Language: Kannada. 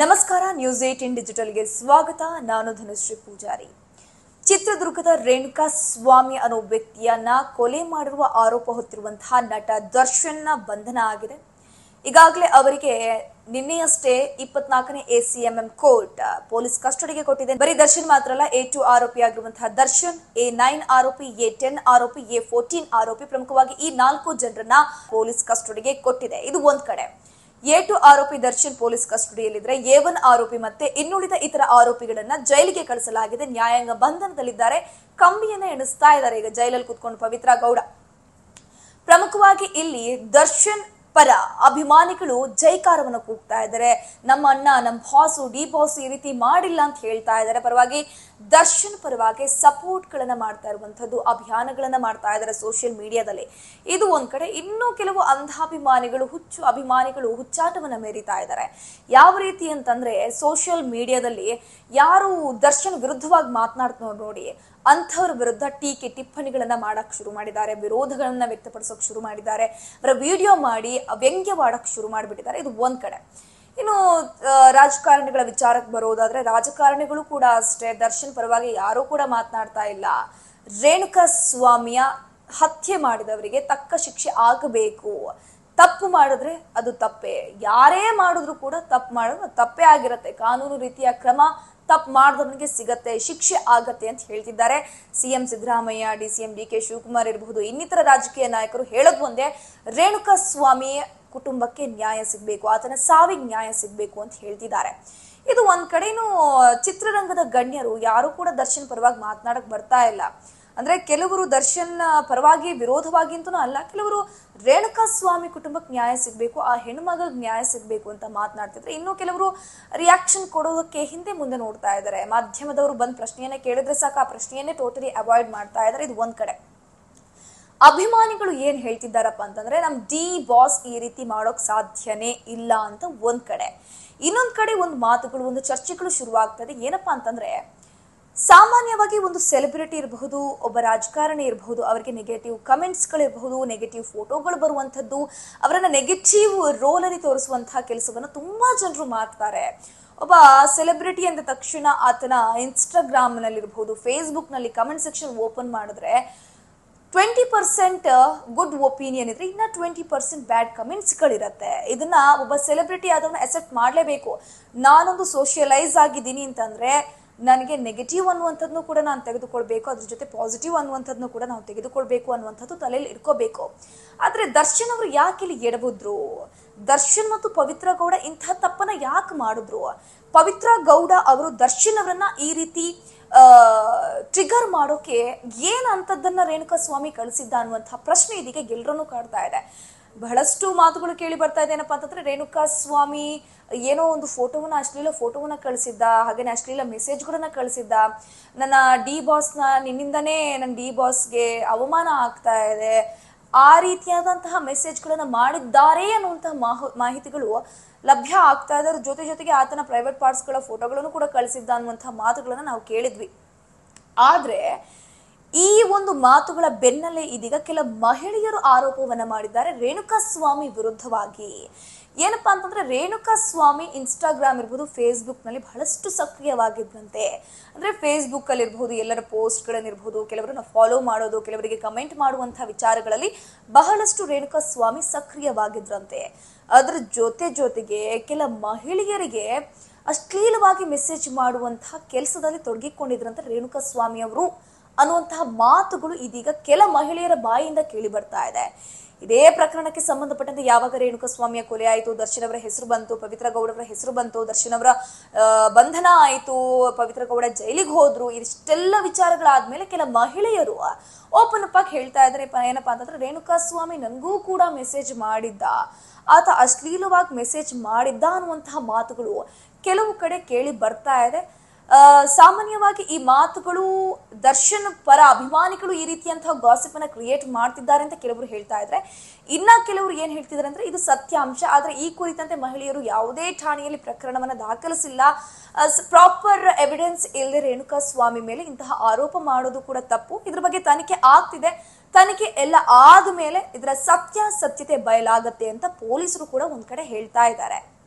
ನಮಸ್ಕಾರ ನ್ಯೂಸ್ ಏಟಿನ್ ಡಿಜಿಟಲ್ಗೆ ಸ್ವಾಗತ. ನಾನು ಧನುಶ್ರೀ ಪೂಜಾರಿ. ಚಿತ್ರದುರ್ಗದ ರೇಣುಕಾ ಸ್ವಾಮಿ ಅನ್ನೋ ವ್ಯಕ್ತಿಯನ್ನ ಕೊಲೆ ಮಾಡಿರುವ ಆರೋಪ ಹೊತ್ತಿರುವಂತಹ ನಟ ದರ್ಶನ್ನ ಬಂಧನ ಆಗಿದೆ. ಈಗಾಗಲೇ ಅವರಿಗೆ ನಿನ್ನೆಯಷ್ಟೇ ಇಪ್ಪತ್ನಾಲ್ಕನೇ ಎಸಿಎಂಎಂ ಕೋರ್ಟ್ ಪೊಲೀಸ್ ಕಸ್ಟಡಿಗೆ ಕೊಟ್ಟಿದೆ. ಬರೀ ದರ್ಶನ್ ಮಾತ್ರ ಅಲ್ಲ, ಎ ಟು ಆರೋಪಿ ಆಗಿರುವಂತಹ ದರ್ಶನ್, ಎ ನೈನ್ ಆರೋಪಿ, ಎ ಟೆನ್ ಆರೋಪಿ, ಎ ಫೋರ್ಟೀನ್ ಆರೋಪಿ ಪ್ರಮುಖವಾಗಿ ಈ ನಾಲ್ಕು ಜನರನ್ನ ಪೊಲೀಸ್ ಕಸ್ಟಡಿಗೆ ಕೊಟ್ಟಿದೆ. ಇದು ಒಂದ್ ಕಡೆ. ಎ ಟು ಆರೋಪಿ ದರ್ಶನ್ ಪೊಲೀಸ್ ಕಸ್ಟಡಿಯಲ್ಲಿದ್ದರೆ ಎ ಒನ್ ಆರೋಪಿ ಮತ್ತೆ ಇನ್ನುಳಿದ ಇತರ ಆರೋಪಿಗಳನ್ನ ಜೈಲಿಗೆ ಕಳಿಸಲಾಗಿದೆ. ನ್ಯಾಯಾಂಗ ಬಂಧನದಲ್ಲಿದ್ದಾರೆ. ಕಂಬಿಯನ್ನ ಎಣಿಸ್ತಾ ಇದ್ದಾರೆ. ಈಗ ಜೈಲಲ್ಲಿ ಕುತ್ಕೊಂಡು ಪವಿತ್ರ ಗೌಡ. ಪ್ರಮುಖವಾಗಿ ಇಲ್ಲಿ ದರ್ಶನ್ ಪರ ಅಭಿಮಾನಿಗಳು ಜೈಕಾರವನ್ನು ಕೂಗ್ತಾ ಇದ್ದಾರೆ. ನಮ್ಮ ಅಣ್ಣ, ನಮ್ಮ ಬಾಸು, ಡಿ ಬಾಸು ಈ ರೀತಿ ಮಾಡಿಲ್ಲ ಅಂತ ಹೇಳ್ತಾ ಇದ್ದಾರೆ. ಪರವಾಗಿ ದರ್ಶನ್ ಪರವಾಗಿ ಸಪೋರ್ಟ್ ಗಳನ್ನ ಮಾಡ್ತಾ ಇರುವಂತದ್ದು ಅಭಿಯಾನಗಳನ್ನ ಮಾಡ್ತಾ ಇದ್ದಾರೆ ಸೋಷಿಯಲ್ ಮೀಡಿಯಾದಲ್ಲಿ. ಇದು ಒಂದ್ ಕಡೆ ಇನ್ನೂ ಕೆಲವು ಅಂಧಾಭಿಮಾನಿಗಳು, ಹುಚ್ಚು ಅಭಿಮಾನಿಗಳು ಹುಚ್ಚಾಟವನ್ನ ಮೇರಿತಾ ಇದ್ದಾರೆ. ಯಾವ ರೀತಿ ಅಂತಂದ್ರೆ ಸೋಷಿಯಲ್ ಮೀಡಿಯಾದಲ್ಲಿ ಯಾರು ದರ್ಶನ್ ವಿರುದ್ಧವಾಗಿ ಮಾತನಾಡ್ತಾರೆ ನೋಡಿ ಅಂಥವ್ರ ವಿರುದ್ಧ ಟೀಕೆ ಟಿಪ್ಪಣಿಗಳನ್ನ ಮಾಡಕ್ ಶುರು ಮಾಡಿದ್ದಾರೆ, ವಿರೋಧಗಳನ್ನ ವ್ಯಕ್ತಪಡಿಸೋಕ್ ಶುರು ಮಾಡಿದ್ದಾರೆ. ಅವರ ವಿಡಿಯೋ ಮಾಡಿ, ವ್ಯಂಗ್ಯವಾಡಕ್ ಶುರು ಮಾಡಿಬಿಟ್ಟಿದ್ದಾರೆ. ಇದು ಒಂದ್ ಕಡೆ. ಇನ್ನು ರಾಜಕಾರಣಿಗಳ ವಿಚಾರಕ್ಕೆ ಬರೋದಾದ್ರೆ ರಾಜಕಾರಣಿಗಳು ಕೂಡ ಅಷ್ಟೇ, ದರ್ಶನ್ ಪರವಾಗಿ ಯಾರೂ ಕೂಡ ಮಾತನಾಡ್ತಾ ಇಲ್ಲ. ರೇಣುಕಾ ಸ್ವಾಮಿಯ ಹತ್ಯೆ ಮಾಡಿದವರಿಗೆ ತಕ್ಕ ಶಿಕ್ಷೆ ಆಗಬೇಕು. ತಪ್ಪು ಮಾಡಿದ್ರೆ ಅದು ತಪ್ಪೇ. ಯಾರೇ ಮಾಡಿದ್ರು ಕೂಡ ತಪ್ಪು ಮಾಡಿದ್ರೆ ತಪ್ಪೇ ಆಗಿರುತ್ತೆ. ಕಾನೂನು ರೀತಿಯ ಕ್ರಮ ತಪ್ಪು ಮಾಡಿದವನಿಗೆ ಸಿಗತ್ತೆ, ಶಿಕ್ಷೆ ಆಗತ್ತೆ ಅಂತ ಹೇಳ್ತಿದ್ದಾರೆ. CM Siddaramaiah D C M D K Shivakumar ಇರಬಹುದು, ಇನ್ನಿತರ ರಾಜಕೀಯ ನಾಯಕರು ಹೇಳೋದು ಒಂದೇ ರೇಣುಕಾ ಸ್ವಾಮಿ ಕುಟುಂಬಕ್ಕೆ ನ್ಯಾಯ ಸಿಗಬೇಕು, ಆತನ ಸಾವಿಗೆ ನ್ಯಾಯ ಸಿಗಬೇಕು ಅಂತ ಹೇಳ್ತಿದ್ದಾರೆ. ಇದು ಒಂದ್ ಕಡೆನೂ ಚಿತ್ರರಂಗದ ಗಣ್ಯರು ಯಾರು ಕೂಡ ದರ್ಶನ್ ಪರವಾಗಿ ಮಾತನಾಡಕ್ ಬರ್ತಾ ಇಲ್ಲ. ಅಂದ್ರೆ ಕೆಲವರು ದರ್ಶನ್ ಪರವಾಗಿ ವಿರೋಧವಾಗಿ ಅಂತನೂ ಅಲ್ಲ, ಕೆಲವರು ರೇಣುಕಾ ಸ್ವಾಮಿ ಕುಟುಂಬಕ್ಕೆ ನ್ಯಾಯ ಸಿಗಬೇಕು, ಆ ಹೆಣ್ಮಗಳಿಗೆ ನ್ಯಾಯ ಸಿಗಬೇಕು ಅಂತ ಮಾತನಾಡ್ತಿದ್ರೆ ಇನ್ನು ಕೆಲವರು ರಿಯಾಕ್ಷನ್ ಕೊಡೋದಕ್ಕೆ ಹಿಂದೆ ಮುಂದೆ ನೋಡ್ತಾ ಇದ್ದಾರೆ. ಮಾಧ್ಯಮದವರು ಬಂದು ಪ್ರಶ್ನೆಯನ್ನೇ ಕೇಳಿದ್ರೆ ಸಾಕು, ಆ ಪ್ರಶ್ನೆಯನ್ನೇ ಟೋಟಲಿ ಅವಾಯ್ಡ್ ಮಾಡ್ತಾ ಇದ್ದಾರೆ. ಇದು ಒಂದ್ ಕಡೆ. ಅಭಿಮಾನಿಗಳು ಏನ್ ಹೇಳ್ತಿದ್ದಾರಪ್ಪ ಅಂತಂದ್ರೆ, ನಮ್ ಡಿ ಬಾಸ್ ಈ ರೀತಿ ಮಾಡೋಕ್ ಸಾಧ್ಯನೇ ಇಲ್ಲ ಅಂತ ಒಂದ್ ಕಡೆ. ಇನ್ನೊಂದ್ ಕಡೆ ಒಂದು ಮಾತುಗಳು, ಒಂದು ಚರ್ಚೆಗಳು ಶುರುವಾಗ್ತದೆ ಏನಪ್ಪಾ ಅಂತಂದ್ರೆ ಸಾಮಾನ್ಯವಾಗಿ ಒಂದು ಸೆಲೆಬ್ರಿಟಿ ಇರಬಹುದು, ಒಬ್ಬ ರಾಜಕಾರಣಿ ಇರಬಹುದು, ಅವರಿಗೆ ನೆಗೆಟಿವ್ ಕಮೆಂಟ್ಸ್ಗಳಿರಬಹುದು ನೆಗೆಟಿವ್ ಫೋಟೋಗಳು ಬರುವಂಥದ್ದು, ಅವರನ್ನ ನೆಗೆಟಿವ್ ರೋಲಲ್ಲಿ ತೋರಿಸುವಂತಹ ಕೆಲಸವನ್ನು ತುಂಬಾ ಜನರು ಮಾಡ್ತಾರೆ. ಒಬ್ಬ ಸೆಲೆಬ್ರಿಟಿ ಅಂದ ತಕ್ಷಣ ಆತನ ಇನ್ಸ್ಟಾಗ್ರಾಮ್ನಲ್ಲಿರ್ಬಹುದು ಫೇಸ್ಬುಕ್ನಲ್ಲಿ ಕಮೆಂಟ್ ಸೆಕ್ಷನ್ ಓಪನ್ ಮಾಡಿದ್ರೆ ಟ್ವೆಂಟಿ ಪರ್ಸೆಂಟ್ ಗುಡ್ ಒಪಿನಿಯನ್ ಇದ್ರೆ ಇನ್ನ ಟ್ವೆಂಟಿ ಪರ್ಸೆಂಟ್ ಬ್ಯಾಡ್ ಕಮೆಂಟ್ಸ್ಗಳಿರತ್ತೆ ಇದನ್ನ ಒಬ್ಬ ಸೆಲೆಬ್ರಿಟಿ ಆದವನ್ನ ಅಸೆಪ್ಟ್ ಮಾಡಲೇಬೇಕು. ನಾನೊಂದು ಸೋಷಿಯಲೈಸ್ ಆಗಿದ್ದೀನಿ ಅಂತಂದ್ರೆ ನನಗೆ ನೆಗೆಟಿವ್ ಅನ್ನುವಂಥದ್ನು ಕೂಡ ನಾನು ತೆಗೆದುಕೊಳ್ಬೇಕು, ಅದ್ರ ಜೊತೆ ಪಾಸಿಟಿವ್ ಅನ್ನುವಂಥದ್ನು ಕೂಡ ನಾವು ತೆಗೆದುಕೊಳ್ಬೇಕು ಅನ್ನುವಂಥದ್ದು ತಲೆಯಲ್ಲಿ ಇಟ್ಕೋಬೇಕು. ಆದರೆ ದರ್ಶನ್ ಅವರು ಯಾಕೆ ಇಲ್ಲಿ ಎಡಬುದ್ರು ದರ್ಶನ್ ಮತ್ತು ಪವಿತ್ರ ಗೌಡ ಇಂಥ ತಪ್ಪನ ಯಾಕೆ ಮಾಡಿದ್ರು? ಪವಿತ್ರ ಗೌಡ ಅವರು ದರ್ಶನ್ ಅವರನ್ನ ಈ ರೀತಿ ಟ್ರಿಗರ್ ಮಾಡೋಕೆ ಏನು ಅಂತದನ್ನ ರೇಣುಕಾ ಸ್ವಾಮಿ ಕಳಿಸಿದ್ದ ಅನ್ನುವಂಥ ಪ್ರಶ್ನೆ ಇದೀಗ ಎಲ್ಲರನ್ನೂ ಕಾಡ್ತಾ ಇದೆ. ಬಹಳಷ್ಟು ಮಾತುಗಳು ಕೇಳಿ ಬರ್ತಾ ಇದೆ. ಏನಪ್ಪಾ ಅಂತಂದ್ರೆ ರೇಣುಕಾ ಸ್ವಾಮಿ ಏನೋ ಒಂದು ಫೋಟೋವನ್ನ, ಅಶ್ಲೀಲ ಫೋಟೋವನ್ನ ಕಳಿಸಿದ್ದ, ಹಾಗೇನೆ ಅಶ್ಲೀಲ ಮೆಸೇಜ್ಗಳನ್ನ ಕಳಿಸಿದ್ದ. ನನ್ನ ಡಿ ಬಾಸ್ನ ನಿನ್ನಿಂದನೇ ನನ್ನ ಡಿ ಬಾಸ್ಗೆ ಅವಮಾನ ಆಗ್ತಾ ಇದೆ. ಆ ರೀತಿಯಾದಂತಹ ಮೆಸೇಜ್ಗಳನ್ನ ಮಾಡಿದ್ದಾರೆ ಅನ್ನುವಂತಹ ಮಾಹು, ಮಾಹಿತಿಗಳು ಲಭ್ಯ ಆಗ್ತಾ ಇದ್ದಾರೆ. ಜೊತೆ ಜೊತೆಗೆ ಆತನ ಪ್ರೈವೇಟ್ ಪಾರ್ಟ್ಸ್ಗಳ ಫೋಟೋಗಳನ್ನು ಕೂಡ ಕಳಿಸಿದ್ದ ಅನ್ನುವಂತಹ ಮಾತುಗಳನ್ನ ನಾವು ಕೇಳಿದ್ವಿ. ಆದ್ರೆ ಈ ಒಂದು ಮಾತುಗಳ ಬೆನ್ನಲ್ಲೇ ಇದೀಗ ಕೆಲ ಮಹಿಳೆಯರು ಆರೋಪವನ್ನ ಮಾಡಿದ್ದಾರೆ. ರೇಣುಕಾ ಸ್ವಾಮಿ ವಿರುದ್ಧವಾಗಿ. ಏನಪ್ಪಾ ಅಂತಂದ್ರೆ ರೇಣುಕಾ ಸ್ವಾಮಿ ಇನ್ಸ್ಟಾಗ್ರಾಮ್ ಇರ್ಬೋದು ಫೇಸ್ಬುಕ್ನಲ್ಲಿ ಬಹಳಷ್ಟು ಸಕ್ರಿಯವಾಗಿದ್ದಂತೆ. ಅಂದ್ರೆ ಫೇಸ್ಬುಕ್ ಅಲ್ಲಿ ಇರ್ಬೋದು, ಎಲ್ಲರ ಪೋಸ್ಟ್ ಪೋಸ್ಟ್ಗಳನ್ನಿರ್ಬೋದು ಕೆಲವರನ್ನ ಫಾಲೋ ಮಾಡೋದು, ಕೆಲವರಿಗೆ ಕಮೆಂಟ್ ಮಾಡುವಂತಹ ವಿಚಾರಗಳಲ್ಲಿ ಬಹಳಷ್ಟು ರೇಣುಕಾ ಸ್ವಾಮಿ ಸಕ್ರಿಯವಾಗಿದ್ರಂತೆ. ಅದ್ರ ಜೊತೆ ಜೊತೆಗೆ ಕೆಲ ಮಹಿಳೆಯರಿಗೆ ಅಶ್ಲೀಲವಾಗಿ ಮೆಸೇಜ್ ಮಾಡುವಂತಹ ಕೆಲಸದಲ್ಲಿ ತೊಡಗಿಕೊಂಡಿದ್ರಂತೆ ರೇಣುಕಾ ಸ್ವಾಮಿ ಅವರು. ಅನ್ನುವಂತಹ ಮಾತುಗಳು ಇದೀಗ ಕೆಲ ಮಹಿಳೆಯರ ಬಾಯಿಯಿಂದ ಕೇಳಿ ಬರ್ತಾ ಇದೆ. ಇದೇ ಪ್ರಕರಣಕ್ಕೆ ಸಂಬಂಧಪಟ್ಟಂತೆ ಯಾವಾಗ ರೇಣುಕಾ ಸ್ವಾಮಿಯ ಕೊಲೆ ಆಯಿತು, ದರ್ಶನ್ ಅವರ ಹೆಸರು ಬಂತು, ಪವಿತ್ರ ಗೌಡ ಅವರ ಹೆಸರು ಬಂತು, ದರ್ಶನ್ ಅವರ ಬಂಧನ ಆಯಿತು, ಪವಿತ್ರ ಗೌಡ ಜೈಲಿಗೆ ಹೋದ್ರು ಇಷ್ಟೆಲ್ಲ ವಿಚಾರಗಳಾದ್ಮೇಲೆ ಕೆಲ ಮಹಿಳೆಯರು ಓಪನ್ ಅಪ್ ಆಗಿ ಹೇಳ್ತಾ ಇದ್ದಾರೆ. ಏನಪ್ಪಾ ಅಂತಂದ್ರೆ ರೇಣುಕಾ ಸ್ವಾಮಿ ನನಗೂ ಕೂಡ ಮೆಸೇಜ್ ಮಾಡಿದ್ದ. ಆತ ಅಶ್ಲೀಲವಾಗಿ ಮೆಸೇಜ್ ಮಾಡಿದ್ದ ಅನ್ನುವಂತಹ ಮಾತುಗಳು ಕೆಲವು ಕಡೆ ಕೇಳಿ ಬರ್ತಾ ಇದೆ. ಸಾಮಾನ್ಯವಾಗಿ ಈ ಮಾತುಗಳು ದರ್ಶನ್ ಪರ, ಅಭಿಮಾನಿಗಳು ಈ ರೀತಿಯಂತಹ ಗಾಸಿಪ್ ಅನ್ನ ಕ್ರಿಯೇಟ್ ಮಾಡ್ತಿದ್ದಾರೆ ಅಂತ ಕೆಲವರು ಹೇಳ್ತಾ ಇದ್ರೆ, ಇನ್ನ ಕೆಲವರು ಏನ್ ಹೇಳ್ತಿದ್ದಾರೆ ಅಂದ್ರೆ ಇದು ಸತ್ಯಾಂಶ ಆದ್ರೆ ಈ ಕುರಿತಂತೆ ಮಹಿಳೆಯರು ಯಾವುದೇ ಠಾಣೆಯಲ್ಲಿ ಪ್ರಕರಣವನ್ನ ದಾಖಲಿಸಿಲ್ಲ. ಪ್ರಾಪರ್ ಎವಿಡೆನ್ಸ್ ಇಲ್ಲದೆ ರೇಣುಕಾ ಸ್ವಾಮಿ ಮೇಲೆ ಇಂತಹ ಆರೋಪ ಮಾಡೋದು ಕೂಡ ತಪ್ಪು. ಇದ್ರ ಬಗ್ಗೆ ತನಿಖೆ ಆಗ್ತಿದೆ. ತನಿಖೆ ಎಲ್ಲ ಆದ ಮೇಲೆ ಇದರ ಸತ್ಯಾಸತ್ಯತೆ ಬಯಲಾಗತ್ತೆ ಅಂತ ಪೊಲೀಸರು ಕೂಡ ಒಂದ್ ಕಡೆ ಹೇಳ್ತಾ ಇದ್ದಾರೆ.